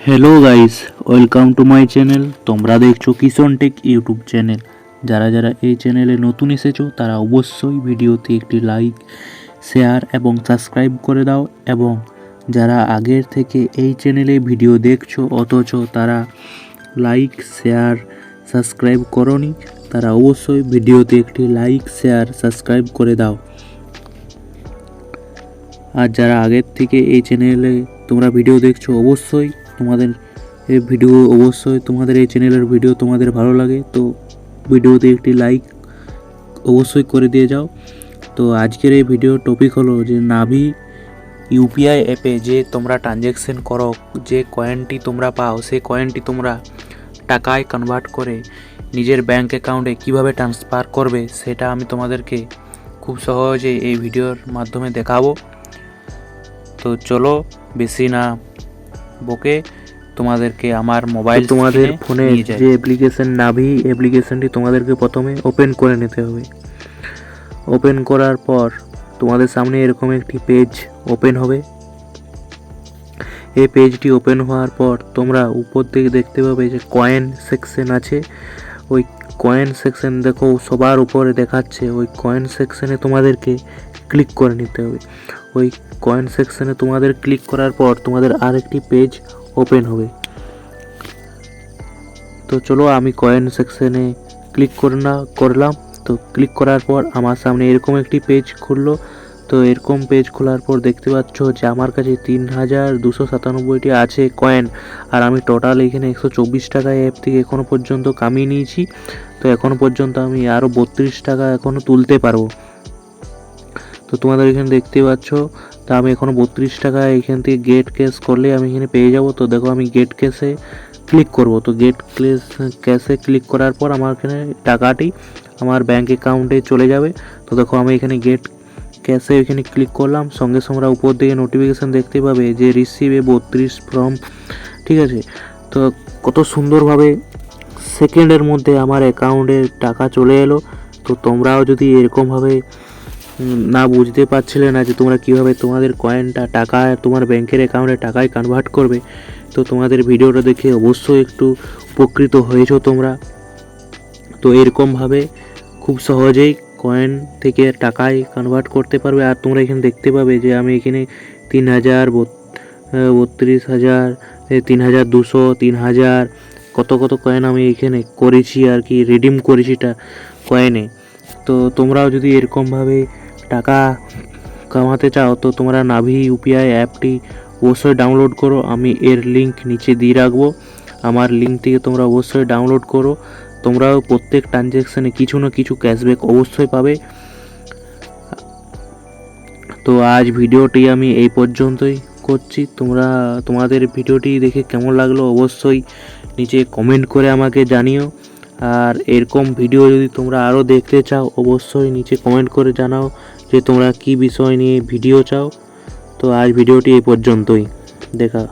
Hello guys welcome to my channel তোমরা দেখছ Kishan take YouTube channel যারা যারা এই চ্যানেলে নতুন এসেছ, তারা অবশ্যই ভিডিওতে একটি লাইক শেয়ার এবং সাবস্ক্রাইব করে দাও এবং যারা আগের থেকে এই চ্যানেলে ভিডিও দেখছ, অথচ তারা লাইক শেয়ার সাবস্ক্রাইব করনি, তারা অবশ্যই ভিডিওতে একটি লাইক শেয়ার সাবস্ক্রাইব করে দাও। আর যারা আগের থেকে এই চ্যানেলে তোমরা ভিডিও দেখছ, অবশ্যই তোমাদের এই ভিডিও, অবশ্যই তোমাদের এই চ্যানেলের ভিডিও তোমাদের ভালো লাগে। তো ভিডিওতে একটি লাইক অবশ্যই করে দিয়ে যাও। তো আজকের এই ভিডিও টপিক হলো যে নাভি ইউপিআই অ্যাপে যে তোমরা ট্রানজ্যাকশন করো, যে কয়েনটি তোমরা পাও, সেই কয়েনটি তোমরা টাকায় কনভার্ট করে নিজের ব্যাংক অ্যাকাউন্টে কীভাবে ট্রান্সফার করবে, সেটা আমি তোমাদেরকে খুব সহজে এই ভিডিওর মাধ্যমে দেখাবো। তো চলো বেশি না বকে তোমাদেরকে আমার মোবাইল তোমাদের ফোনে যে অ্যাপ্লিকেশন নাভি অ্যাপ্লিকেশনটি তোমাদেরকে প্রথমে ওপেন করে নিতে হবে। ওপেন করার পর তোমাদের সামনে এরকম একটি পেজ ওপেন হবে। এই পেজটি ওপেন হওয়ার পর তোমরা উপর দিকে দেখতে পাবে যে কয়েন সেকশন আছে। ওই কয়েন সেকশন দেখো সবার উপরে দেখাচ্ছে। ওই কয়েন সেকশনে তোমাদেরকে ক্লিক করে নিতে হবে। ওই কয়েন সেকশনে তোমাদের ক্লিক করার পর তোমাদের আরেকটি পেজ ওপেন হবে। তো চলো আমি কয়েন সেকশনে ক্লিক করে না, করলাম। তো ক্লিক করার পর আমার সামনে এরকম একটি পেজ খুললো। তো এরকম পেজ খোলার পর দেখতে পাচ্ছ যে আমার কাছে তিন হাজার দুশো সাতানব্বইটি আছে কয়েন আর আমি টোটাল এখানে একশো চব্বিশ টাকা অ্যাপ থেকে এখনও পর্যন্ত কামিয়ে নিয়েছি। তো এখনও পর্যন্ত আমি আরও বত্রিশ টাকা এখনও তুলতে পারব। তো তোমাদের এখানে দেখতে পাচ্ছ, তা আমি এখনও বত্রিশ টাকা এখান থেকে গেট ক্যাশ করলে আমি এখানে পেয়ে যাব। তো দেখো আমি গেট ক্যাশে ক্লিক করব। তো গেট ক্লেস ক্যাশে ক্লিক করার পর আমার এখানে টাকাটি আমার ব্যাঙ্ক অ্যাকাউন্টে চলে যাবে। তো দেখো আমি এখানে গেট ক্যাশে এখানে ক্লিক করলাম। সঙ্গে সঙ্গে উপর দিকে নোটিফিকেশান দেখতে পাবে যে রিসিভে বত্রিশ ফর্ম ঠিক আছে? তো কত সুন্দরভাবে সেকেন্ডের মধ্যে আমার অ্যাকাউন্টে টাকা চলে এলো। তো তোমরাও যদি এরকমভাবে না বুঝতে পারছিলে না যে তোমরা কীভাবে তোমাদের কয়েনটা টাকা, তোমার ব্যাংকের অ্যাকাউন্টে টাকায় কনভার্ট করবে। তো তোমাদের ভিডিওটা দেখে অবশ্যই একটু উপকৃত হয়েছো তোমরা। তো এরকমভাবে খুব সহজেই কয়েন থেকে টাকায় কনভার্ট করতে পারবে। আর তোমরা এখানে দেখতে পাবে যে আমি এখানে তিন হাজার বত্রিশ হাজার তিন হাজার দুশো তিন হাজার কত কত কয়েন আমি এখানে করেছি আর কি রিডিম করেছি টা কয়েনে তো তোমরাও যদি এরকমভাবে টাকা কামাতে চাও, তো তোমরা নাভি ইউপিআই অ্যাপটি অবশ্যই ডাউনলোড করো। আমি এর লিঙ্ক নিচে দিয়ে রাখব। আমার লিঙ্ক থেকে তোমরা অবশ্যই ডাউনলোড করো। তোমরাও প্রত্যেক ট্রানজ্যাকশানে কিছু না কিছু ক্যাশব্যাক অবশ্যই পাবে। তো আজ ভিডিওটি আমি এই পর্যন্তই করছি। তোমরা, তোমাদের ভিডিওটি দেখে কেমন লাগল অবশ্যই নিচে কমেন্ট করে আমাকে জানিও। আর এরকম ভিডিও যদি তোমরা আরও দেখতে চাও, অবশ্যই নিচে কমেন্ট করে জানাও। যে তোমরা কি বিষয় নিয়ে ভিডিও চাও তো আজ ভিডিওটি এই পর্যন্তই। দেখা